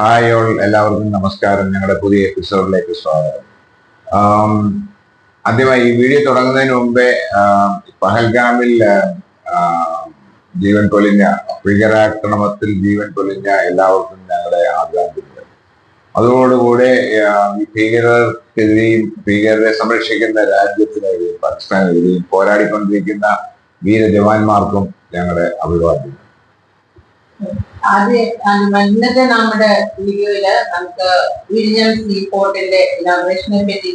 Hi all എല്ലാവർക്കും നമസ്കാരം. ഞങ്ങളുടെ പുതിയ എപ്പിസോഡിലേക്ക് സ്വാഗതം. ആദ്യമായി ഈ വീഡിയോ തുടങ്ങുന്നതിന് മുമ്പേ പഹൽഗാമിൽ ജീവൻ പൊലിഞ്ഞ ഭീകരാക്രമണത്തിൽ ജീവൻ പൊലിഞ്ഞ എല്ലാവർക്കും ഞങ്ങളുടെ ആദരാഞ്ജലികൾ. അതോടുകൂടെ ഈ ഭീകരർക്കെതിരെയും ഭീകരരെ സംരക്ഷിക്കുന്ന രാജ്യത്തിനെതിരെയും പാകിസ്ഥാനെതിരെയും പോരാടിക്കൊണ്ടിരിക്കുന്ന വീര ജവാന്മാർക്കും ഞങ്ങളുടെ അഭിവാദ്യം ആ, ഇന്നത്തെ നമ്മുടെ വീഡിയോയിൽ നമുക്ക് വിഴിഞ്ഞം സീ പോർട്ടിന്റെ ഇനാഗ്രേഷനെ പറ്റി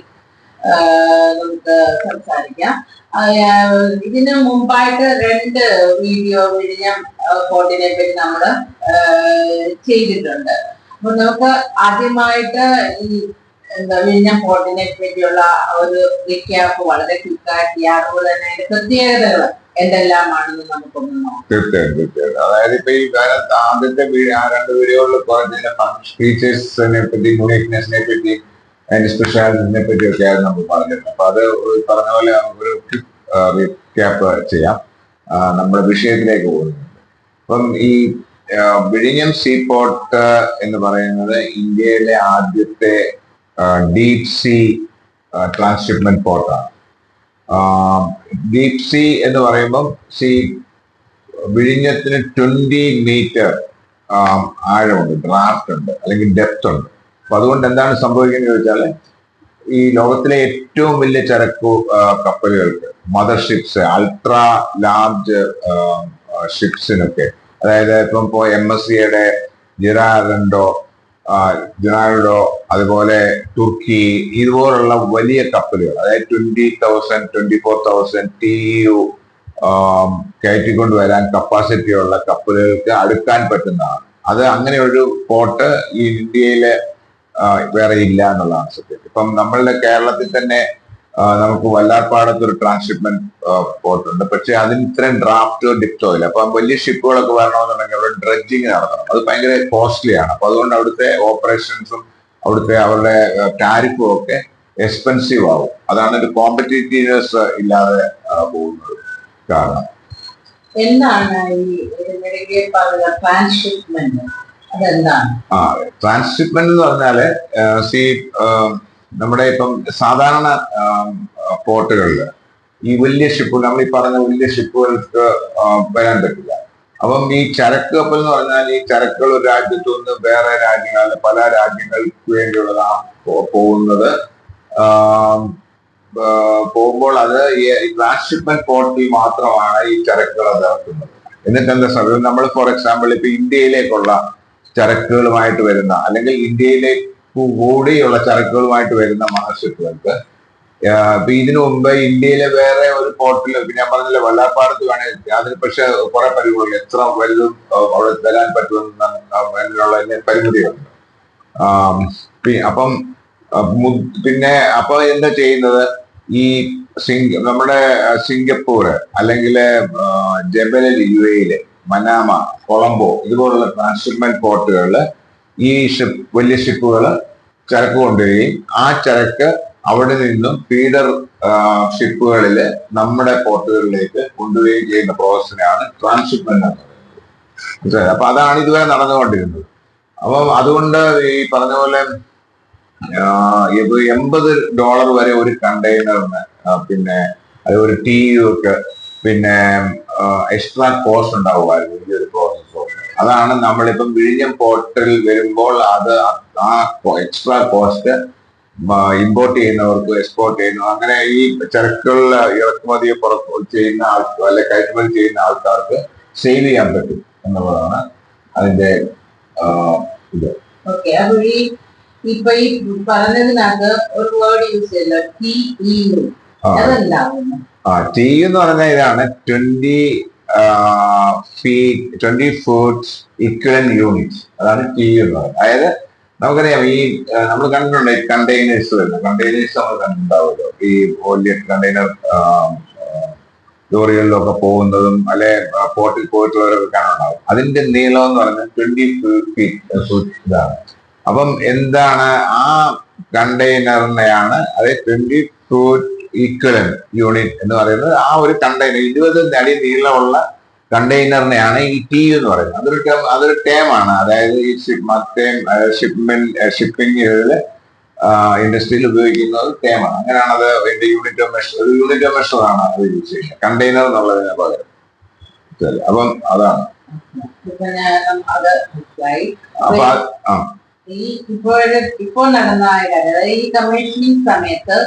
നമുക്ക് സംസാരിക്കാം. ഇതിന് മുമ്പായിട്ട് രണ്ട് വീഡിയോ വിഴിഞ്ഞം പോർട്ടിനെ പറ്റി നമ്മൾ ചെയ്തിട്ടുണ്ട്. അപ്പൊ നമുക്ക് ആദ്യമായിട്ട് ഈ എന്താ വിഴിഞ്ഞം പോർട്ടിനെ പറ്റിയുള്ള ഒരു റീക്യാപ്പ് വളരെ ക്വിക്കാക്കി അതുപോലെ തന്നെ പ്രത്യേകതകൾ നമുക്കൊന്ന് നോക്കാം. തീർച്ചയായും തീർച്ചയായും. അതായത് ഇപ്പൊ ഈ കാലത്ത് ആദ്യത്തെ ആ രണ്ട് വീഡിയോകളിൽ പറ്റി യൂണിക്നെസിനെ പറ്റി അതിന്റെ സ്പെഷ്യാലിറ്റിനെ പറ്റി ഒക്കെ ആയിരുന്നു നമ്മൾ പറഞ്ഞിരുന്നത്. അപ്പൊ അത് പറഞ്ഞ പോലെ ഒരു റീക്യാപ്പ് ചെയ്യാം. നമ്മുടെ വിഷയത്തിലേക്ക് പോകുന്നുണ്ട് അപ്പം ഈ വിഴിഞ്ഞം സീ പോർട്ട് എന്ന് പറയുന്നത് ഇന്ത്യയിലെ ആദ്യത്തെ ഡീപ് സീ ട്രാൻസ്ഷിപ്മെന്റ് പോർട്ടാണ് ഡീപ് സീ എന്ന് പറയുമ്പം സീ വിഴിഞ്ഞത്തിന് ട്വന്റി മീറ്റർ ആഴമുണ്ട് ഡ്രാഫ്റ്റ് ഉണ്ട് അല്ലെങ്കിൽ ഡെപ്ത് ഉണ്ട്. അപ്പൊ അതുകൊണ്ട് എന്താണ് സംഭവിക്കുന്നത് ചോദിച്ചാൽ ഈ ലോകത്തിലെ ഏറ്റവും വലിയ ചരക്കു കപ്പലുകൾക്ക് മദർ ഷിപ്സ് അൾട്രാ ലാർജ് ഷിപ്സിനൊക്കെ അതായത് ഇപ്പം ഇപ്പോ എം എസ് സിയുടെ ജിറാറൻഡോ ജിറാൾഡോ അതുപോലെ തുർക്കി ഇതുപോലുള്ള വലിയ കപ്പലുകൾ അതായത് twenty thousand twenty four thousand T U കയറ്റിക്കൊണ്ട് വരാൻ കപ്പാസിറ്റി ഉള്ള കപ്പലുകൾക്ക് അടുക്കാൻ പറ്റുന്നതാണ്. അത് അങ്ങനെ ഒരു പോർട്ട് ഈ ഇന്ത്യയിലെ വേറെ ഇല്ല എന്നുള്ളതാണ് സത്യം. ഇപ്പം നമ്മളുടെ കേരളത്തിൽ തന്നെ നമുക്ക് വല്ലാർപ്പാടത്ത് ഒരു ട്രാൻസ്ഷിപ്മെന്റ് പോർട്ട് ഉണ്ട് പക്ഷെ അതിന് ഇത്രയും ഡ്രാഫ്റ്റോ ഡിപ്റ്റോ ഇല്ല അപ്പൊ വലിയ ഷിപ്പുകളൊക്കെ വരണമെന്നുണ്ടെങ്കിൽ അവിടെ ഡ്രഡ്ജിങ് നടത്തണം. അത് ഭയങ്കര കോസ്റ്റ്ലി ആണ്. അപ്പൊ അതുകൊണ്ട് അവിടുത്തെ ഓപ്പറേഷൻസും അവിടുത്തെ അവരുടെ ടാരിഫും ഒക്കെ എക്സ്പെൻസീവ് ആവും. അതാണ് ഒരു കോമ്പറ്റീറ്റീവ്നെസ് ഇല്ലാതെ പോകുന്നത് കാരണം. എന്താണ് ഈ ട്രാൻസ്ഷിപ്മെന്റ് എന്ന് പറഞ്ഞാൽ സി നമ്മുടെ ഇപ്പം സാധാരണ പോർട്ടുകളിൽ ഈ വലിയ ഷിപ്പ് നമ്മൾ ഈ പറഞ്ഞ വലിയ ഷിപ്പുകൾക്ക് വരാൻ പറ്റില്ല. അപ്പം ഈ ചരക്ക് കപ്പൽ എന്ന് പറഞ്ഞാൽ ഈ ചരക്കുകൾ ഒരു രാജ്യത്തു നിന്ന് വേറെ രാജ്യങ്ങളിൽ പല രാജ്യങ്ങൾക്ക് വേണ്ടിയുള്ളതാണ് പോകുന്നത്. പോകുമ്പോൾ അത് ഈ ട്രാൻസ്ഷിപ്മെന്റ് പോർട്ടിൽ മാത്രമാണ് ഈ ചരക്കുകൾ അത് ഇറക്കുന്നത് എന്നിട്ട് എന്താ സമയം നമ്മൾ ഫോർ എക്സാമ്പിൾ ഇപ്പൊ ഇന്ത്യയിലേക്കുള്ള ചരക്കുകളുമായിട്ട് വരുന്ന അല്ലെങ്കിൽ ഇന്ത്യയിലേക്ക് കൂടിയുള്ള ചരക്കുകളുമായിട്ട് വരുന്ന മഹർഷിപ്പുകൾക്ക്. ഇപ്പൊ ഇതിനു മുമ്പ് ഇന്ത്യയിലെ വേറെ ഒരു പോർട്ടിൽ ഞാൻ പറഞ്ഞില്ല വല്ലാപ്പാടത്ത് വേണേൽ അതിന് പക്ഷെ കുറെ പരിമിതികൾ എത്ര വലുതും അവിടെ വരാൻ പറ്റുമെന്നുള്ള പരിമിതികളുണ്ട് അപ്പം പിന്നെ അപ്പൊ എന്താ ചെയ്യുന്നത്? ഈ സിംഗ നമ്മുടെ സിംഗപ്പൂർ അല്ലെങ്കിൽ ജബലൽ യു എയിൽ മനാമ കൊളംബോ ഇതുപോലുള്ള ട്രാൻസ്ഷിപ്മെന്റ് പോർട്ടുകളിൽ ഈ ഷിപ്പ് വലിയ ഷിപ്പുകൾ ചരക്ക് കൊണ്ടുവരികയും ആ ചരക്ക് അവിടെ നിന്നും ഫീഡർ ഷിപ്പുകളിൽ നമ്മുടെ പോർട്ടുകളിലേക്ക് കൊണ്ടുവരികയും ചെയ്യുന്ന പ്രോസസ്സിനാണ് ട്രാൻസ്ഷിപ്മെന്റ് എന്ന് പറയുന്നത്? അപ്പൊ അതാണ് ഇതുവരെ നടന്നുകൊണ്ടിരുന്നത്. അപ്പം അതുകൊണ്ട് ഈ പറഞ്ഞ പോലെ എൺപത് ഡോളർ വരെ ഒരു കണ്ടെയ്നറിന് പിന്നെ ഒരു ടി ഒക്കെ പിന്നെ എക്സ്ട്രാ കോസ്റ്റ് ഉണ്ടാവുമായിരുന്നു. ഈ ഒരു അതാണ് നമ്മളിപ്പം വിഴിഞ്ഞം പോർട്ടിൽ വരുമ്പോൾ അത് ആ എക്സ്ട്രാ കോസ്റ്റ് ഇമ്പോർട്ട് ചെയ്യുന്നവർക്ക് എക്സ്പോർട്ട് ചെയ്യുന്നു അങ്ങനെ ഈ ചരക്കുകളിൽ ഇറക്കുമതി ചെയ്യുന്ന ആൾക്ക് അല്ലെ കയറ്റുമതി ചെയ്യുന്ന ആൾക്കാർക്ക് സേവ് ചെയ്യാൻ പറ്റും എന്നുള്ളതാണ് അതിന്റെ ഇത്. ഇപ്പൊ ഈ പറഞ്ഞതിനകത്ത് ഒരു വേർഡ് യൂസ് ചെയ്യല്ലോ ടി ഇ ടി എന്ന് പറഞ്ഞ ഇതാണ് twenty feet twenty foots equivalent unit. അതാണ് ടി എന്ന് പറയുന്നത്. അതായത് നമുക്കറിയാം ഈ നമ്മൾ കണ്ടിട്ടുണ്ട് കണ്ടെയ്നേഴ്സ് വരുന്നത്? കണ്ടെയ്നേഴ്സ് നമ്മൾ കണ്ടിട്ടുണ്ടാവുമല്ലോ. ഈ വലിയ കണ്ടെയ്നർ ലോറികളിലൊക്കെ പോകുന്നതും അല്ലെ പോർട്ടിൽ പോയിട്ടുള്ളവരൊക്കെ കാണുന്നുണ്ടാവും. അതിന്റെ നീളം എന്ന് പറഞ്ഞാൽ ട്വന്റി ഫീറ്റ് ഇതാണ്. അപ്പം എന്താണ് ആ കണ്ടെയ്നറിനെയാണ് അതായത് ട്വന്റി ഫുട്ട് ഈക്വലൻ യൂണിറ്റ് എന്ന് പറയുന്നത് ആ ഒരു കണ്ടെയ്നർ ഇരുപത് അടി നീളമുള്ള കണ്ടെയ്നറിനെയാണ് ഈ ടി എന്ന് പറയുന്നത്. അതൊരു ടേം അതൊരു ടേമാണ് അതായത് ഈ ഷിപ്പ് മറ്റേം ഷിപ്മെന്റ് ഷിപ്പിംഗ് ഇൻഡസ്ട്രിയിൽ ഉപയോഗിക്കുന്ന ഒരു ടേമാണ് അങ്ങനെയാണ് അത് അതിന്റെ യൂണിറ്റ് ഓഫ് മെഷർ ഒരു യൂണിറ്റ് ഓഫ് മെഷർ ആണ് അത് യൂസ് ചെയ്യുന്നത്. കണ്ടെയ്നർ എന്നുള്ളതിന് പകരം. അപ്പം അതാണ്. അപ്പൊ ഈ ഇപ്പോൾ നടന്ന ഈ കമ്മീഷനിങ് സമയത്ത്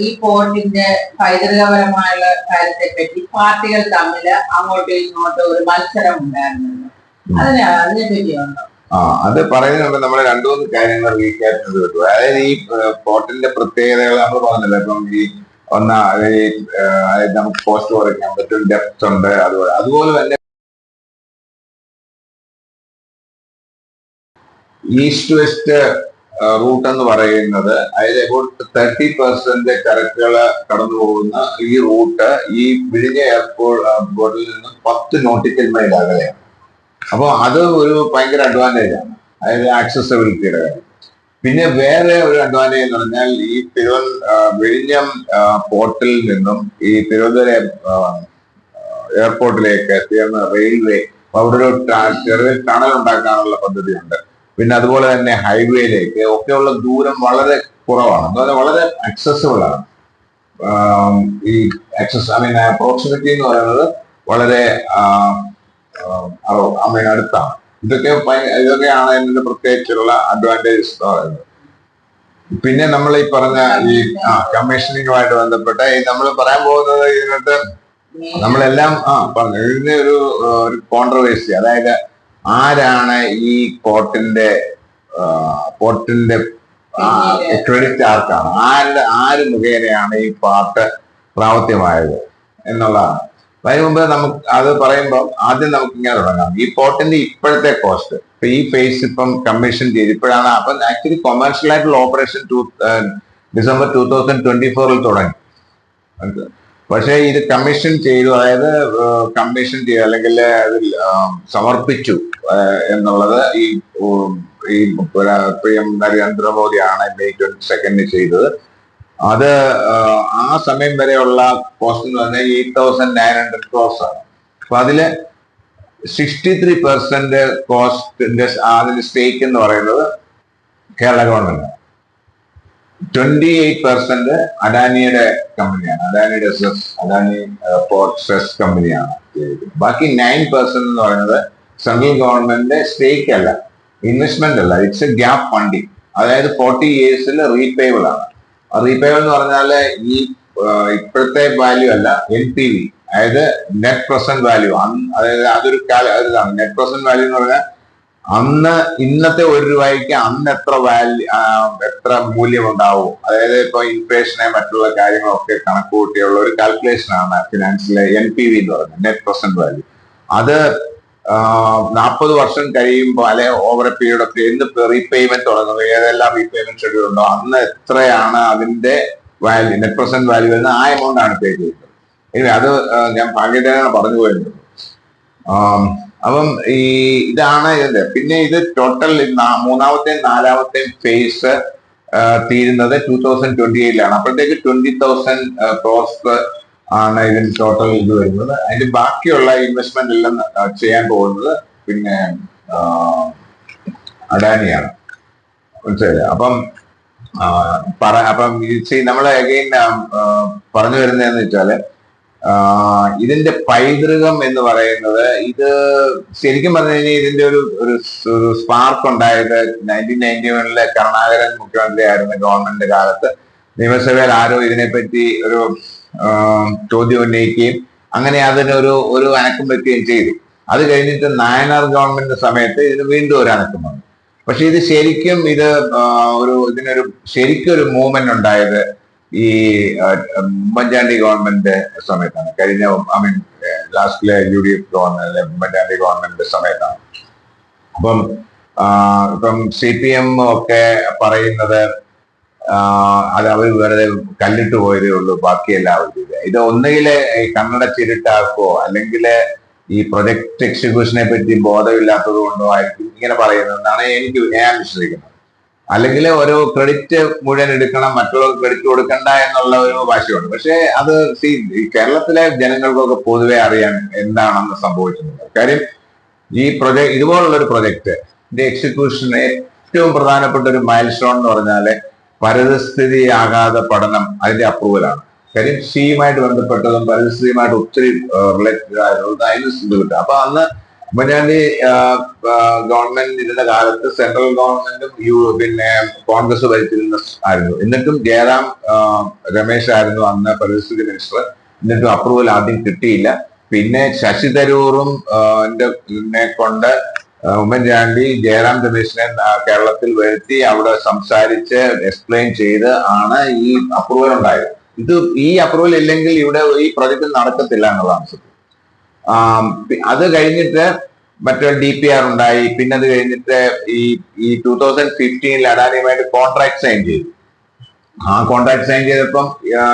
ഈ പോർട്ടിന്റെ പൈതൃകപരമായുള്ള കാര്യത്തെ പറ്റി പാർട്ടികൾ തമ്മിൽ അങ്ങോട്ടും ഇങ്ങോട്ടും ഒരു മത്സരം ഉണ്ടായിരുന്നു അതിനെ അതിനെ പറ്റിയുണ്ടോ ആ അത് പറയുന്നതിന് മുമ്പ് നമ്മൾ രണ്ടു മൂന്ന് കാര്യങ്ങൾ റീക്യാപ്പ് ചെയ്ത് അതായത് ഈ പോർട്ടിന്റെ പ്രത്യേകതകൾ നമ്മൾ പറഞ്ഞില്ല. ഇപ്പം ഈ ഒന്നാ അതായത് നമുക്ക് പോസ്റ്റ് കുറയ്ക്കാൻ പറ്റും ഡെപ്ത് ഉണ്ട് അതുപോലെ. അതുപോലെ തന്നെ ഈസ്റ്റ് വെസ്റ്റ് റൂട്ട് എന്ന് പറയുന്നത്. അതായത് അബൌട്ട് തേർട്ടി പെർസെന്റ് ചരക്കുകൾ കടന്നു പോകുന്ന ഈ റൂട്ട് ഈ വിഴിഞ്ഞ എയർപോർട്ടിൽ നിന്ന് പത്ത് നോട്ടിക്കൽ മൈൽ അകലെയാണ്. അപ്പോൾ അത് ഒരു ഭയങ്കര അഡ്വാന്റേജ് ആണ്. അതായത് ആക്സസബിലിറ്റിയുടെ കാര്യം. പിന്നെ വേറെ ഒരു അഡ്വാന്റേജ് എന്ന് പറഞ്ഞാൽ ഈ തിരുവൻ വിഴിഞ്ഞം പോർട്ടിൽ നിന്നും ഈ തിരുവനന്തപുരം എയർപോർട്ടിലേക്ക് എത്തിയുന്ന റെയിൽവേ അവിടെ ഒരു ചെറിയ ടണൽ ഉണ്ടാക്കാനുള്ള പദ്ധതിയുണ്ട്. പിന്നെ അതുപോലെ തന്നെ ഹൈവേയിലേക്ക് ഒക്കെയുള്ള ദൂരം വളരെ കുറവാണ്. അതുപോലെ വളരെ അക്സസിബിൾ ആണ്. ഈ അക്സസ് ഐ മീൻ പ്രോക്സിമിറ്റി എന്ന് പറയുന്നത് വളരെ ഐ മീൻ അടുത്താണ്. ഇതൊക്കെ ഇതൊക്കെയാണ് ഇതിന്റെ പ്രത്യേകിച്ചുള്ള അഡ്വാന്റേജസ് എന്ന് പറയുന്നത്. പിന്നെ നമ്മൾ ഈ പറഞ്ഞ ഈ കമ്മീഷനിങ്ങുമായിട്ട് ബന്ധപ്പെട്ട ഈ നമ്മൾ പറയാൻ പോകുന്നത് ഇതിനകത്ത് നമ്മളെല്ലാം ആ പറഞ്ഞു ഇതിന്റെ ഒരു ഒരു കോൺട്രവേഴ്സി അതായത് ആരാണ് ഈ കോട്ടിന്റെ കോട്ടിന്റെ ക്രെഡിറ്റ് ആർക്കാണ്? ആരുടെ ആര് മുഖേനയാണ് ഈ പാട്ട് പ്രാവർത്തികമായത് എന്നുള്ളതാണ്. അതിന് മുമ്പ് നമുക്ക് അത് പറയുമ്പോൾ ആദ്യം നമുക്ക് ഇങ്ങനെ തുടങ്ങാം. ഈ പോർട്ടിന്റെ ഇപ്പോഴത്തെ കോസ്റ്റ് ഇപ്പൊ ഈ ഫേസ് ഇപ്പം കമ്മീഷൻ ചെയ്ത് ഇപ്പോഴാണ് അപ്പം ആക്ച്വലി കൊമേഴ്ഷ്യൽ ആയിട്ടുള്ള operation two December two thousand twenty ഫോറിൽ തുടങ്ങി? പക്ഷേ ഇത് കമ്മീഷൻ ചെയ്തു അതായത് കമ്മീഷൻ ചെയ്തു അല്ലെങ്കിൽ അതിൽ സമർപ്പിച്ചു. എന്നുള്ളത് ഈ ഈ പി എം നരേന്ദ്രമോദിയാണ് മെയ് ട്വന്റി സെക്കൻഡ് ചെയ്തത്. അത് ആ, സമയം വരെയുള്ള കോസ്റ്റ് എന്ന് പറഞ്ഞാൽ eight thousand nine hundred crores ആണ്. അപ്പൊ അതിൽ സിക്സ്റ്റി ത്രീ പെർസെന്റ് കോസ്റ്റിന്റെ അതിന്റെ സ്റ്റേക്ക് എന്ന് പറയുന്നത് Kerala government twenty eight percent അഡാനിയുടെ കമ്പനിയാണ്. അഡാനിയുടെ സെസ് അഡാനി പോർട്ട് സെസ് കമ്പനിയാണ്. ബാക്കി നയൻ പെർസെന്റ് എന്ന് പറയുന്നത് സെൻട്രൽ ഗവൺമെന്റിന്റെ സ്റ്റേക്ക് അല്ല ഇൻവെസ്റ്റ്മെന്റ് അല്ല. ഇറ്റ്സ് എ ഗ്യാപ് ഫണ്ടിങ് അതായത് ഫോർട്ടി ഇയേഴ്സിൽ റീപേബിൾ ആണ്. റീപേബിൾ എന്ന് പറഞ്ഞാൽ ഈ ഇപ്പോഴത്തെ വാല്യൂ അല്ല എൻ പി വി അതായത് നെറ്റ് പ്രസന്റ് വാല്യൂ അതായത് അതൊരു ഇതാണ് നെറ്റ് പ്രസന്റ് വാല്യൂ എന്ന് പറഞ്ഞാൽ അന്ന് ഇന്നത്തെ ഒരു രൂപയ്ക്ക് അന്ന് എത്ര വാല്യൂ എത്ര മൂല്യം ഉണ്ടാവും. അതായത് ഇപ്പൊ ഇൻഫ്ലേഷനെ മറ്റുള്ള കാര്യങ്ങളൊക്കെ കണക്ക് കൂട്ടിയുള്ള ഒരു കാൽക്കുലേഷൻ ആണ് ഫിനാൻസിലെ എൻ പി വി എന്ന് പറയുന്നത് നെറ്റ് പ്രസന്റ് വാല്യൂ അത് നാൽപ്പത് വർഷം കഴിയുമ്പോൾ അല്ലെ ഓവർ എ പീരീഡ് ഓഫ് എന്ത് റീപേയ്മെന്റ് തുടങ്ങുന്നു ഏതെല്ലാം റീപേയ്മെന്റ് ഷെഡ്യൂൾ ഉണ്ടോ? അന്ന് എത്രയാണ് അതിന്റെ വാല്യൂ നെറ്റ് പ്രസന്റ് വാല്യൂ എന്ന് ആ എമൗണ്ട് ആണ് പേ ചെയ്യുന്നത് ഇനി അത് ഞാൻ ഭാഗ്യത്തിനാണ് പറഞ്ഞു പോയത്. അപ്പം ഈ ഇതാണ് ഇതിന്റെ. പിന്നെ ഇത് ടോട്ടൽ മൂന്നാമത്തെയും നാലാമത്തെയും ഫേസ് തീരുന്നത് ടൂ തൗസൻഡ് ട്വന്റി എയ്റ്റിലാണ് അപ്പോഴത്തേക്ക് ട്വന്റി തൗസൻഡ് ക്രോസ് ആണ് ഇതിന് ടോട്ടൽ ഇത് വരുന്നത്. അതിന്റെ ബാക്കിയുള്ള ഇൻവെസ്റ്റ്മെന്റ് എല്ലാം ചെയ്യാൻ പോകുന്നത് പിന്നെ അഡാനിയാണ്. മനസ്സിലായില്ലേ? അപ്പം പറ അപ്പം നമ്മൾ അഗൈൻ പറഞ്ഞു വരുന്നതെന്ന് വെച്ചാൽ ഇതിന്റെ പൈതൃകം എന്ന് പറയുന്നത് ഇത് ശരിക്കും പറഞ്ഞു കഴിഞ്ഞാൽ ഇതിന്റെ ഒരു ഒരു സ്പാർക്ക് ഉണ്ടായത് നയന്റീൻ നയന്റി വണ്ണിലെ കരുണാകരൻ മുഖ്യമന്ത്രി ആയിരുന്ന ഗവൺമെന്റ് കാലത്ത്. നിയമസഭയിൽ ആരോ ഇതിനെപ്പറ്റി ഒരു ചോദ്യം ഉന്നയിക്കുകയും അങ്ങനെ അതിനൊരു ഒരു അനക്കം വെക്കുകയും ചെയ്തു. അത് കഴിഞ്ഞിട്ട് നായനാർ ഗവൺമെന്റ് സമയത്ത് ഇതിന് വീണ്ടും ഒരു അനക്കം വന്നു. പക്ഷെ ഇത് ശരിക്കും ഇത് ഒരു ഇതിനൊരു ശരിക്കും ഒരു മൂവ്മെന്റ് ഉണ്ടായത് ഈ ഉമ്മൻചാണ്ടി ഗവൺമെന്റ് സമയത്താണ്. കഴിഞ്ഞ I mean ലാസ്റ്റിലെ U D F government Oommen Chandy government സമയത്താണ്. അപ്പം ഇപ്പം സി പി എം ഒക്കെ പറയുന്നത് അത് അവർ വെറുതെ കല്ലിട്ട് പോയതേ ഉള്ളൂ ബാക്കിയെല്ലാം എല്ലാവരും ഇത് ഒന്നുകിൽ ഈ കന്നഡ ചിരിട്ടാക്കോ അല്ലെങ്കിൽ ഈ പ്രൊജക്ട് എക്സിക്യൂഷനെ പറ്റി ബോധമില്ലാത്തത് കൊണ്ടോ ആയിരിക്കും ഇങ്ങനെ പറയുന്നതെന്നാണ് എനിക്ക് ഞാൻ വിശ്വസിക്കുന്നത്. അല്ലെങ്കിൽ ഒരു ക്രെഡിറ്റ് മുഴുവൻ എടുക്കണം മറ്റുള്ളവർക്ക് ക്രെഡിറ്റ് കൊടുക്കണ്ട എന്നുള്ള ഒരു ഭാഷയുണ്ട് പക്ഷേ അത് ഈ കേരളത്തിലെ ജനങ്ങൾക്കൊക്കെ പൊതുവെ അറിയാൻ എന്താണെന്ന് സംഭവിച്ചിട്ടുണ്ട്. കാര്യം ഈ പ്രൊജക്ട് ഇതുപോലുള്ള ഒരു പ്രൊജക്ട് ഇതിന്റെ എക്സിക്യൂഷന് ഏറ്റവും പ്രധാനപ്പെട്ട ഒരു മൈൽ സ്റ്റോൺ എന്ന് പറഞ്ഞാൽ പരിസ്ഥിതി ആഘാത പഠനം അതിന്റെ അപ്രൂവലാണ്. കാര്യം സിയുമായിട്ട് ബന്ധപ്പെട്ടതും പരിസ്ഥിതിയുമായിട്ട് ഒത്തിരി റിലേറ്റഡ് ആയതുകൊണ്ട് അതിന് കിട്ടും. അപ്പൊ അന്ന് ഉമ്മൻചാണ്ടി ഗവൺമെന്റ് ഇരുന്ന കാലത്ത് സെൻട്രൽ ഗവൺമെന്റും യു പിന്നെ കോൺഗ്രസ് ഭരിച്ചിരുന്ന ആയിരുന്നു. എന്നിട്ടും ജയറാം രമേശ് ആയിരുന്നു അന്ന് പരിസ്ഥിതി മിനിസ്റ്റർ എന്നിട്ടും അപ്രൂവൽ ആദ്യം കിട്ടിയില്ല. പിന്നെ ശശി തരൂറും കൊണ്ട് ഉമ്മൻചാണ്ടി ജയറാം രമേശിനെ കേരളത്തിൽ വരുത്തി അവിടെ സംസാരിച്ച് എക്സ്പ്ലെയിൻ ചെയ്ത് ആണ് ഈ അപ്രൂവൽ ഉണ്ടായത്. ഇത് ഈ അപ്രൂവൽ ഇല്ലെങ്കിൽ ഇവിടെ ഈ പ്രോജക്റ്റ് നടക്കത്തില്ല എന്നുള്ളതാണ് സത്യം. അത് കഴിഞ്ഞിട്ട് മറ്റേ ഡി പി ആർ ഉണ്ടായി. പിന്നെ അത് കഴിഞ്ഞിട്ട് ഈ ഈ ടൂ തൗസൻഡ് ഫിഫ്റ്റീനിൽ അഡാനിയുമായിട്ട് കോൺട്രാക്ട് സൈൻ ചെയ്തു. ആ കോൺട്രാക്ട് സൈൻ ചെയ്തപ്പം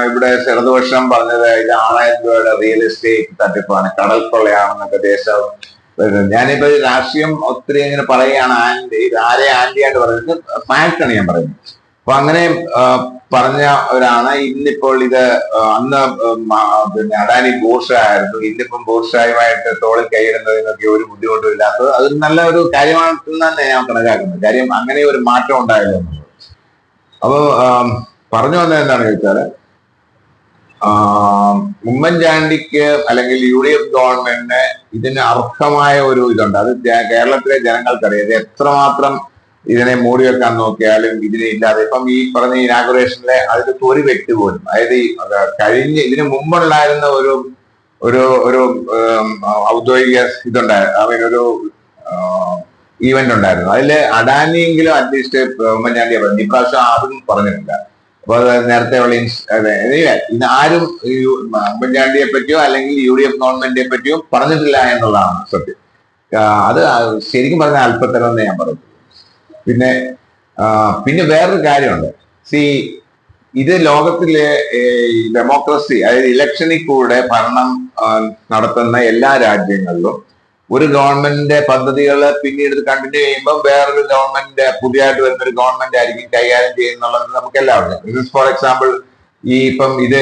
ഇവിടെ ഇടതുപക്ഷം പറഞ്ഞത് ഇത് ആറായിരം റിയൽ എസ്റ്റേറ്റ് തട്ടിപ്പാണ് കടൽ കൊള്ളയാണെന്നൊക്കെ ദേശം. ഞാനിപ്പോ രാഷ്ട്രീയം ഒത്തിരി ഇങ്ങനെ പറയുകയാണ് ആന്റി ആരെ ആന്റിയായിട്ട് പറയുന്നത്? ഫാക്ടാണ് ഞാൻ പറയുന്നത്. അപ്പൊ അങ്ങനെ പറഞ്ഞ പറഞ്ഞവരാണ് ഇന്നിപ്പോൾ ഇത് അന്ന് പിന്നെ അഡാനി ഘോഷായിരുന്നു ഇന്നിപ്പം ഘോഷായുമായിട്ട് തോളിൽ കൈയിടുന്നതിനൊക്കെ ഒരു ബുദ്ധിമുട്ടും ഇല്ലാത്തത്. അത് നല്ല ഒരു കാര്യമാണെന്ന് തന്നെ ഞാൻ കണക്കാക്കുന്നത് കാര്യം അങ്ങനെ ഒരു മാറ്റം ഉണ്ടായില്ല അപ്പോൾ അപ്പൊ പറഞ്ഞു വന്നത് എന്താണെന്ന് ചോദിച്ചാൽ ഉമ്മൻചാണ്ടിക്ക് അല്ലെങ്കിൽ യു ഡി എഫ് ഗവൺമെന്റിന് ഇതിന് അർഹമായ ഒരു ഇതുണ്ട്. അത് കേരളത്തിലെ ജനങ്ങൾക്കറിയാം. ഇത് എത്രമാത്രം ഇതിനെ മൂടി വെക്കാൻ നോക്കിയാലും ഇതിനെ ഇല്ലാതെ. ഇപ്പം ഈ പറഞ്ഞ ഇനാഗുറേഷനിലെ അതിൽ ഒരു വ്യക്തി പോലും അതായത് കഴിഞ്ഞ് ഇതിനു മുമ്പുണ്ടായിരുന്ന ഒരു ഒരു ഒരു ഔദ്യോഗിക ഇതുണ്ടായിരുന്നു ഒരു ഈവന്റ് ഉണ്ടായിരുന്നു. അതിൽ അഡാനിയെങ്കിലും അറ്റ്ലീസ്റ്റ് ഉമ്മൻചാണ്ടിയെ പറഞ്ഞു. ഇപ്രാവശ്യം അതും പറഞ്ഞിട്ടില്ല. അപ്പൊ നേരത്തെ ഉള്ള ഇത് ആരും ഉമ്മൻചാണ്ടിയെ പറ്റിയോ അല്ലെങ്കിൽ യു ഡി എഫ് ഗവൺമെന്റിനെ പറ്റിയോ പറഞ്ഞിട്ടില്ല എന്നുള്ളതാണ് സത്യം. അത് ശരിക്കും പറഞ്ഞ അല്പത്തരം എന്ന് ഞാൻ പറയും പിന്നെ പിന്നെ വേറൊരു കാര്യമുണ്ട്. സി ഇത് ലോകത്തിലെ ഡെമോക്രസി അതായത് ഇലക്ഷനിൽ കൂടെ ഭരണം നടത്തുന്ന എല്ലാ രാജ്യങ്ങളിലും ഒരു ഗവൺമെന്റിന്റെ പദ്ധതികൾ പിന്നീട് കണ്ടിന്യൂ ചെയ്യുമ്പോൾ വേറൊരു ഗവൺമെന്റ് പുതിയതായിട്ട് വരുന്ന ഒരു ഗവൺമെന്റ് ആയിരിക്കും കൈകാര്യം ചെയ്യുന്നുള്ളത് നമുക്ക് എല്ലാവർക്കും ഫോർ എക്സാമ്പിൾ ഈ ഇപ്പം ഇത്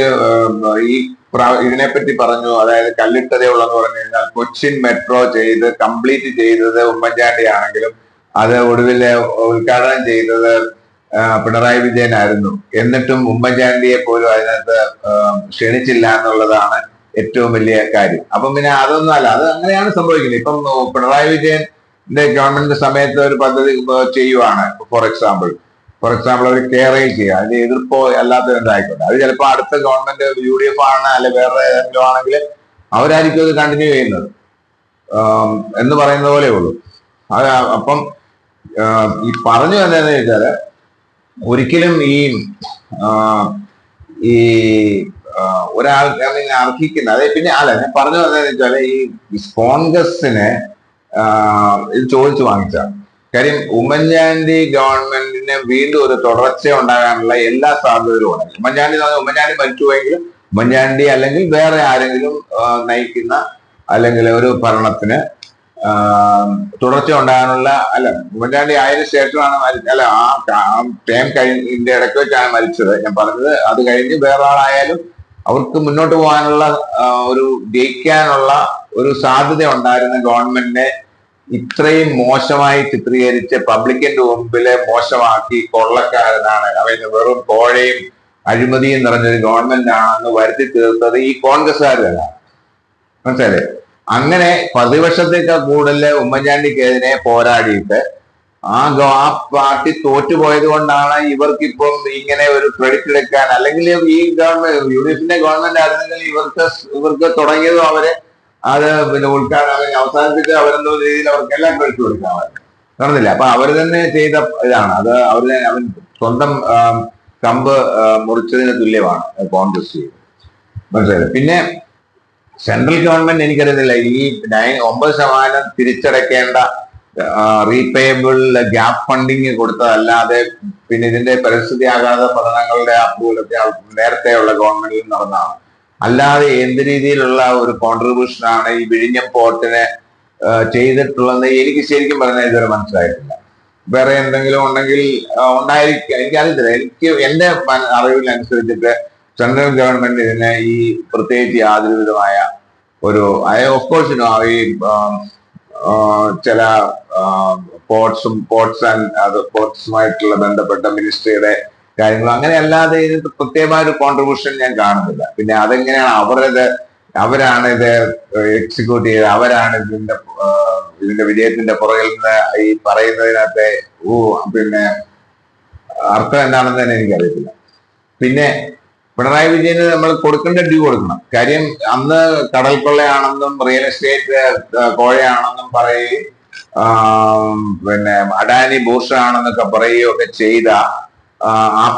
ഈ ഇതിനെ ഇതിനെപ്പറ്റി പറഞ്ഞു. അതായത് കല്ലിട്ടതയുള്ളെന്ന് പറഞ്ഞു കഴിഞ്ഞാൽ കൊച്ചിൻ മെട്രോ ചെയ്ത് കംപ്ലീറ്റ് ചെയ്തത് ഉമ്മൻചാണ്ടി ആണെങ്കിലും അത് ഒടുവിൽ ഉദ്ഘാടനം ചെയ്തത് പിണറായി വിജയനായിരുന്നു. എന്നിട്ടും ഉമ്മൻചാണ്ടിയെ പോലും അതിനകത്ത് ക്ഷണിച്ചില്ല എന്നുള്ളതാണ് ഏറ്റവും വലിയ കാര്യം. അപ്പം പിന്നെ അതൊന്നും അല്ല. അത് അങ്ങനെയാണ് സംഭവിക്കുന്നത്. ഇപ്പം പിണറായി വിജയന്റെ ഗവൺമെന്റ് സമയത്ത് ഒരു പദ്ധതി ചെയ്യുവാണ്. For example. ഫോർ എക്സാമ്പിൾ അവർ കെയറയിൽ ചെയ്യുക. അതിന്റെ എതിർപ്പോ അല്ലാത്ത എന്തായിക്കോട്ടെ. അത് ചിലപ്പോൾ അടുത്ത ഗവൺമെന്റ് യു ഡി എഫ് ആണ് അല്ലെ വേറെ ഏതെങ്കിലും ആണെങ്കിൽ അവരായിരിക്കും അത് കണ്ടിന്യൂ ചെയ്യുന്നത്. എന്ന് പറയുന്ന പോലെ ഉള്ളൂ. അത് അപ്പം ഈ പറഞ്ഞു എന്താണെന്ന് ചോദിച്ചാൽ ഒരിക്കലും ഈ ഈ ഒരാൾ ഞാൻ അർഹിക്കുന്ന അതെ പിന്നെ അല്ല ഞാൻ പറഞ്ഞു വന്നതെന്ന് വെച്ചാൽ ഈ കോൺഗ്രസിന് ഇത് ചോദിച്ചു വാങ്ങിച്ച. കാര്യം ഉമ്മൻചാണ്ടി ഗവൺമെന്റിന് വീണ്ടും ഒരു തുടർച്ച ഉണ്ടാകാനുള്ള എല്ലാ സാധ്യതകളും ഉണ്ട്. ഉമ്മൻചാണ്ടി ഉമ്മൻചാണ്ടി മരിച്ചുപോയെങ്കിലും ഉമ്മൻചാണ്ടി അല്ലെങ്കിൽ വേറെ ആരെങ്കിലും നയിക്കുന്ന അല്ലെങ്കിൽ ഒരു ഭരണത്തിന് തുടർച്ച ഉണ്ടാകാനുള്ള അല്ല ഉമ്മൻചാണ്ടി ആയതിനു ശേഷമാണ് അല്ല ആ ടൈം കഴിഞ്ഞ ഇടയ്ക്ക് വെച്ചാണ് മരിച്ചത്. ഞാൻ പറഞ്ഞത് അത് കഴിഞ്ഞ് വേറെ ആളായാലും അവർക്ക് മുന്നോട്ട് പോകാനുള്ള ഒരു ജയിക്കാനുള്ള ഒരു സാധ്യത ഉണ്ടായിരുന്ന ഗവൺമെന്റിനെ ഇത്രയും മോശമായി ചിത്രീകരിച്ച് പബ്ലിക്കിന്റെ മുമ്പിലെ മോശമാക്കി കൊള്ളക്കാരനാണ്. അവന് വെറും കോഴയും അഴിമതിയും നിറഞ്ഞൊരു ഗവൺമെന്റ് ആണെന്ന് വരുത്തി തീർത്തത് ഈ കോൺഗ്രസ്സുകാരല്ല. മനസ്സിലായില്ലേ? അങ്ങനെ പ്രതിപക്ഷത്തേക്കാൾ കൂടുതൽ ഉമ്മൻചാണ്ടിക്കെതിരെ പോരാടിയിട്ട് ആ ആ പാർട്ടി തോറ്റുപോയത് കൊണ്ടാണ് ഇവർക്കിപ്പം ഇങ്ങനെ ഒരു ക്രെഡിറ്റ് എടുക്കാൻ. അല്ലെങ്കിൽ ഈ ഗവൺമെന്റ് യു ഡി എഫിന്റെ ഗവൺമെന്റ് ആയിരുന്നെങ്കിൽ ഇവർക്ക് ഇവർക്ക് തുടങ്ങിയതും അവരെ അത് പിന്നെ ഉദ്ഘാടനം അവസാനിപ്പിച്ച് അവരെന്തോ രീതിയിൽ അവർക്കെല്ലാം ക്രെഡിറ്റ് കൊടുക്കാൻ നടന്നില്ല അപ്പൊ അവർ തന്നെ ചെയ്ത ഇതാണ്. അത് അവർ അവൻ സ്വന്തം കമ്പ് മുറിച്ചതിന് തുല്യമാണ് കോൺഗ്രസ് ചെയ്തത്. മനസ്സിലായത് പിന്നെ സെൻട്രൽ ഗവൺമെന്റ് എനിക്കറിയത്തില്ല ഈ നയൻ ഒമ്പത് ശതമാനം തിരിച്ചടയ്ക്കേണ്ട റീപേയബിൾ ഗ്യാപ് ഫണ്ടിങ് കൊടുത്തതല്ലാതെ പിന്നെ ഇതിന്റെ പരിസ്ഥിതി ആഘാത പഠനങ്ങളുടെ അപ്രൂവലൊക്കെ നേരത്തെയുള്ള ഗവൺമെന്റിൽ നടന്നതാണ്. അല്ലാതെ എന്ത് രീതിയിലുള്ള ഒരു കോൺട്രിബ്യൂഷൻ ആണ് ഈ വിഴിഞ്ഞം പോർട്ടിന് ചെയ്തിട്ടുള്ളത് എനിക്ക് ശരിക്കും പറഞ്ഞാൽ ഇതുവരെ മനസ്സിലായിട്ടില്ല. വേറെ എന്തെങ്കിലും ഉണ്ടെങ്കിൽ ഉണ്ടായിരിക്കും. എനിക്കറിയത്തില്ല എനിക്ക് എന്റെ അറിവിനനുസരിച്ചിട്ട് സെൻട്രൽ ഗവൺമെന്റ് ഇതിനെ ഈ പ്രത്യേകിച്ച് യാതൊരു വിധമായ ഒരു ഓഫ് കോഴ്സ് ഈ ചില പോർട്സും പോർട്സ് ആൻഡ് അത് പോർട്സുമായിട്ടുള്ള ബന്ധപ്പെട്ട മിനിസ്ട്രിയുടെ കാര്യങ്ങൾ. അങ്ങനെ അല്ലാതെ ഇതിന് പ്രത്യേകമായ ഒരു കോൺട്രിബ്യൂഷൻ ഞാൻ കാണുന്നില്ല. പിന്നെ അതെങ്ങനെയാണ് അവരത് അവരാണ് ഇത് എക്സിക്യൂട്ട് ചെയ്ത് അവരാണ് ഇതിന്റെ ഇതിന്റെ വിജയത്തിന്റെ പുറകിൽ നിന്ന് ഈ പറയുന്നതിനകത്തെ ഓ പിന്നെ അർത്ഥം എന്താണെന്ന് തന്നെ എനിക്കറിയത്തില്ല. പിന്നെ പിണറായി വിജയന് നമ്മൾ കൊടുക്കേണ്ട ഡ്യൂ കൊടുക്കണം. കാര്യം അന്ന് കടൽ കൊള്ളയാണെന്നും റിയൽ എസ്റ്റേറ്റ് കോഴയാണെന്നും പറയുകയും പിന്നെ അഡാനി ബൂഷ ആണെന്നൊക്കെ പറയുകയും ഒക്കെ ചെയ്ത ആ,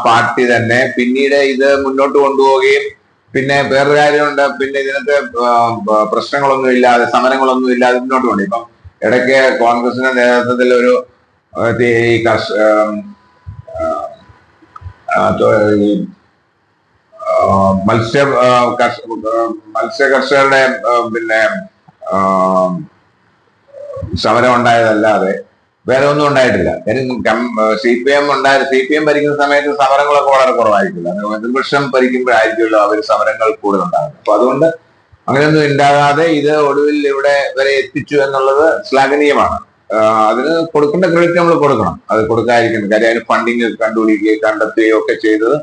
പാർട്ടി തന്നെ പിന്നീട് ഇത് മുന്നോട്ട് കൊണ്ടുപോവുകയും പിന്നെ വേറൊരു കാര്യമുണ്ട്. പിന്നെ ഇതിനകത്ത് പ്രശ്നങ്ങളൊന്നും ഇല്ലാതെ സമരങ്ങളൊന്നും ഇല്ലാതെ മുന്നോട്ട് കൊണ്ടു ഇപ്പം ഇടയ്ക്ക് കോൺഗ്രസിന്റെ നേതൃത്വത്തിൽ ഒരു ഈ കർഷ മത്സ്യ മത്സ്യ കർഷകരുടെ പിന്നെ സമരം ഉണ്ടായതല്ലാതെ വേറെ ഒന്നും ഉണ്ടായിട്ടില്ല സി പി എം ഉണ്ടായ സി പി എം ഭരിക്കുന്ന സമയത്ത് സമരങ്ങളൊക്കെ വളരെ കുറവായിട്ടില്ല എതിർപക്ഷം ഭരിക്കുമ്പോഴായിരിക്കുമല്ലോ അവർ സമരങ്ങൾ കൂടുതൽ ഉണ്ടാകുന്നത് അപ്പൊ അതുകൊണ്ട് അങ്ങനെയൊന്നും ഉണ്ടാകാതെ ഇത് ഒടുവിൽ ഇവിടെ വരെ എത്തിച്ചു എന്നുള്ളത് ശ്ലാഘനീയമാണ്. അതിന് കൊടുക്കേണ്ട ക്രെഡിറ്റ് നമ്മൾ കൊടുക്കണം. അത് കൊടുക്കാതിരിക്കുന്നത് കാര്യം അതിന് ഫണ്ടിങ് കണ്ടുപിടിക്കുകയും കണ്ടെത്തുകയും ഒക്കെ ചെയ്തത്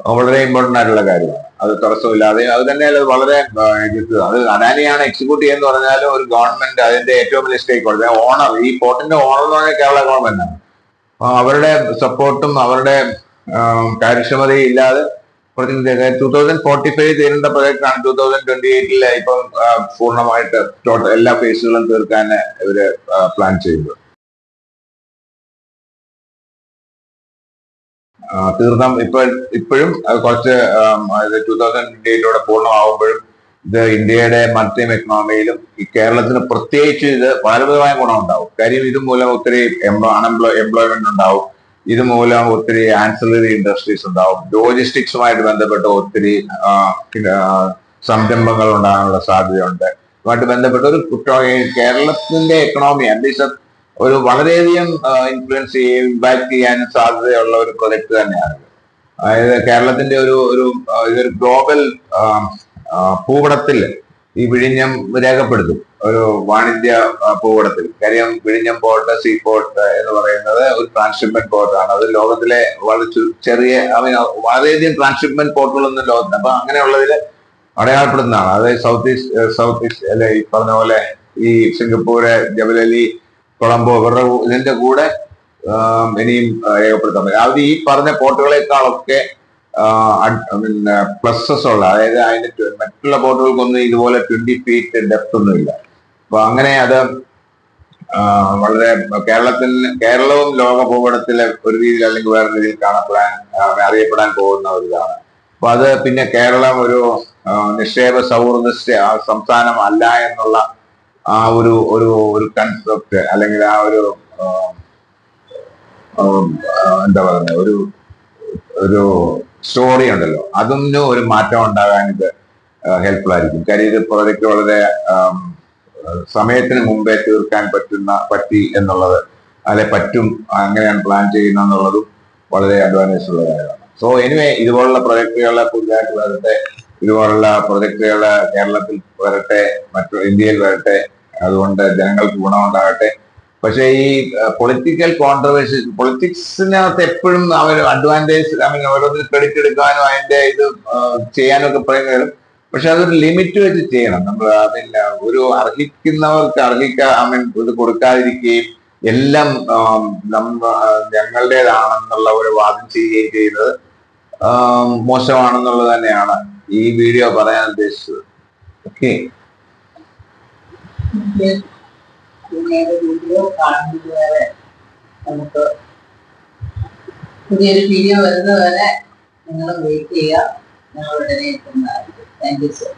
വളരെ ഇമ്പോർട്ടന്റ് ആയിട്ടുള്ള കാര്യമാണ് അത് തടസ്സമില്ലാതെ അത് തന്നെ അത് വളരെ അത് അദാനിയാണ് എക്സിക്യൂട്ട് ചെയ്യുന്ന പറഞ്ഞാലും ഒരു ഗവൺമെന്റ് അതിന്റെ ഏറ്റവും വലിയ സ്റ്റേക്ക് ഹോൾഡർ ഓണർ ഈ പോർട്ടിന്റെ ഓണർ എന്ന് പറഞ്ഞാൽ കേരള ഗവൺമെന്റ് ആണ്. അവരുടെ സപ്പോർട്ടും അവരുടെ കാര്യക്ഷമതയും ഇല്ലാതെ ടൂ തൗസൻഡ് ഫോർട്ടി ഫൈവ് തീരേണ്ട പ്രൊജക്ട് ആണ് ടൂ തൗസൻഡ് ട്വന്റി എയ്റ്റിൽ ഇപ്പം പൂർണമായിട്ട് ടോട്ടൽ എല്ലാ ഫേസുകളും തീർക്കാൻ ഇവർ പ്ലാൻ ചെയ്യുന്നത് ഇപ്പോൾ ഇപ്പൊ ഇപ്പോഴും കുറച്ച് ടൂ തൗസൻഡ് എയ്റ്റോടെ പൂർണമാകുമ്പോഴും ഇത് ഇന്ത്യയുടെ മറ്റേ എക്കണോമിയിലും ഈ കേരളത്തിന് പ്രത്യേകിച്ച് ഇത് ഫലപ്രദമായ ഗുണമുണ്ടാവും. കാര്യം ഇത് മൂലം ഒത്തിരി അൺഎംപ്ലോയ് എംപ്ലോയ്മെന്റ് ഉണ്ടാവും. ഇത് മൂലം ഒത്തിരി ആൻസിലറി ഇൻഡസ്ട്രീസ് ഉണ്ടാവും. ലോജിസ്റ്റിക്സുമായിട്ട് ബന്ധപ്പെട്ട് ഒത്തിരി സംരംഭങ്ങൾ ഉണ്ടാകാനുള്ള സാധ്യതയുണ്ട്. അതുമായിട്ട് ബന്ധപ്പെട്ട് ഒരു കേരളത്തിന്റെ എക്കണോമി അറ്റ്ലീസ്റ്റ് ഒരു വളരെയധികം ഇൻഫ്ലുവൻസ് ചെയ്യുകയും ഇമ്പാക്ട് ചെയ്യാനും സാധ്യതയുള്ള ഒരു പ്രൊജക്ട് തന്നെയാണ്. അതായത് കേരളത്തിന്റെ ഒരു ഒരു ഇതൊരു ഗ്ലോബൽ ഭൂപടത്തിൽ ഈ വിഴിഞ്ഞം രേഖപ്പെടുത്തും. ഒരു വാണിജ്യ ഭൂപടത്തിൽ. കാര്യം വിഴിഞ്ഞം പോർട്ട് സീ പോർട്ട് എന്ന് പറയുന്നത് ഒരു ട്രാൻസ്ഷിപ്മെന്റ് പോർട്ടാണ് അത് ലോകത്തിലെ വളരെ ചെറിയ വളരെയധികം ട്രാൻസ്ഷിപ്മെന്റ് പോർട്ടുകളൊന്നും ലോകത്തിന് അപ്പൊ അങ്ങനെയുള്ളതിൽ അടയാളപ്പെടുന്നതാണ് അതായത് സൗത്ത് ഈസ്റ്റ് സൗത്ത് ഈസ്റ്റ് അല്ലെ ഈ പറഞ്ഞ പോലെ ഈ സിംഗപ്പൂര് ജബലലി കൊളംബോ ഇവരുടെ ഇതിന്റെ കൂടെ ഇനിയും രേഖപ്പെടുത്താൻ പറ്റും. അത് ഈ പറഞ്ഞ പോർട്ടുകളെക്കാളൊക്കെ പിന്നെ പ്ലസസ് ഉള്ള അതായത് അതിന് മറ്റുള്ള പോർട്ടുകൾക്കൊന്നും ഇതുപോലെ ട്വന്റി ഫീറ്റ് ഡെപ്ത് ഒന്നും ഇല്ല. അപ്പൊ അങ്ങനെ അത് വളരെ കേരളത്തിൽ കേരളവും ലോക ഭൂപടത്തിലെ ഒരു രീതിയിൽ അല്ലെങ്കിൽ വേറെ രീതിയിൽ കാണപ്പെടാൻ അറിയപ്പെടാൻ പോകുന്ന ഒരു ഇതാണ്. അപ്പൊ അത് പിന്നെ കേരളം ഒരു നിക്ഷേപ സൗഹൃദ സംസ്ഥാനം അല്ല എന്നുള്ള ആ ഒരു ഒരു ഒരു കൺസെപ്റ്റ് അല്ലെങ്കിൽ ആ ഒരു എന്താ പറയുന്നത് ഒരു ഒരു സ്റ്റോറി ഉണ്ടല്ലോ. അതൊന്നും ഒരു മാറ്റം ഉണ്ടാകാൻ ഇത് ഹെൽപ്ഫുൾ ആയിരിക്കും. കാര്യം ഇത് പ്രോജക്റ്റ് വളരെ സമയത്തിന് മുമ്പേ തീർക്കാൻ പറ്റുന്ന പറ്റി എന്നുള്ളത് അല്ലെ പറ്റും അങ്ങനെയാണ് പ്ലാൻ ചെയ്യുന്ന എന്നുള്ളതും വളരെ അഡ്വാന്റേജ് ഉള്ള കാര്യമാണ്. സോ എനിവേ ഇതുപോലുള്ള പ്രൊജക്ടുകളെ പുതുതായിട്ട് ഇതുപോലുള്ള പ്രൊജക്ടുകൾ കേരളത്തിൽ വരട്ടെ മറ്റു ഇന്ത്യയിൽ വരട്ടെ അതുകൊണ്ട് ജനങ്ങൾക്ക് ഗുണമുണ്ടാകട്ടെ. പക്ഷേ ഈ പൊളിറ്റിക്കൽ കോൺട്രവേഴ്സി പൊളിറ്റിക്സിനകത്ത് എപ്പോഴും അവർ അഡ്വാന്റേജ് ഐ മീൻ ഓരോന്നിൽ ക്രെഡിറ്റ് എടുക്കാനും അതിന്റെ ഇത് ചെയ്യാനും ഒക്കെ പറയുന്നതിലും പക്ഷെ അതൊരു ലിമിറ്റ് വെച്ച് ചെയ്യണം. നമ്മൾ മീൻ ഒരു അർഹിക്കുന്നവർക്ക് അർഹിക്ക ഐ മീൻ ഇത് കൊടുക്കാതിരിക്കുകയും എല്ലാം നമ്മ ഞങ്ങളുടേതാണെന്നുള്ള ഒരു വാദം ചെയ്യുകയും ചെയ്യുന്നത് മോശമാണെന്നുള്ളത് തന്നെയാണ്. ഈ വീഡിയോ പറയാൻ ഉദ്ദേശിച്ചത്. ഓക്കെ. വീഡിയോ കാണുന്നത് വരെ നമുക്ക് പുതിയൊരു വീഡിയോ വരുന്നത് വരെ നിങ്ങൾ വെയിറ്റ് ചെയ്യുക. ഞങ്ങൾ ഉടനെ എത്തുന്നതായിരിക്കും. Thank you sir